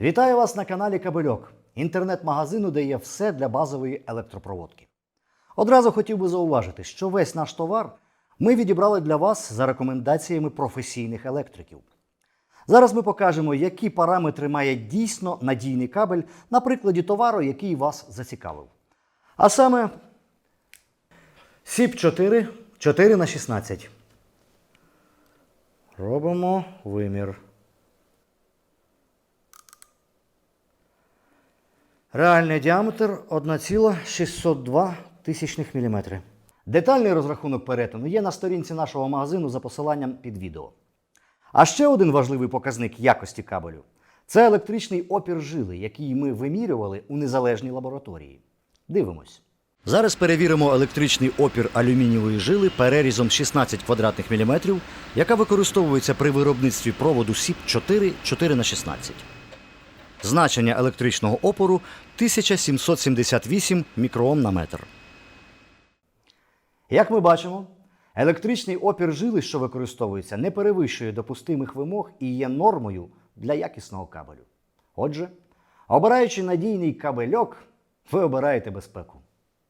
Вітаю вас на каналі Кабельок, інтернет-магазину, де є все для базової електропроводки. Одразу хотів би зауважити, що весь наш товар ми відібрали для вас за рекомендаціями професійних електриків. Зараз ми покажемо, які параметри має дійсно надійний кабель на прикладі товару, який вас зацікавив. А саме СІП 4 4 на 16. Робимо вимір. Реальний діаметр 1,602 тисячних мм. Детальний розрахунок перетину є на сторінці нашого магазину за посиланням під відео. А ще один важливий показник якості кабелю це електричний опір жили, який ми вимірювали у незалежній лабораторії. Дивимось. Зараз перевіримо електричний опір алюмінієвої жили перерізом 16 квадратних міліметрів, яка використовується при виробництві проводу СІП 4 4 на 16 Значення електричного опору 1778 мікроом на метр. Як ми бачимо, електричний опір жили, що використовується, не перевищує допустимих вимог і є нормою для якісного кабелю. Отже, обираючи надійний кабельок, ви обираєте безпеку.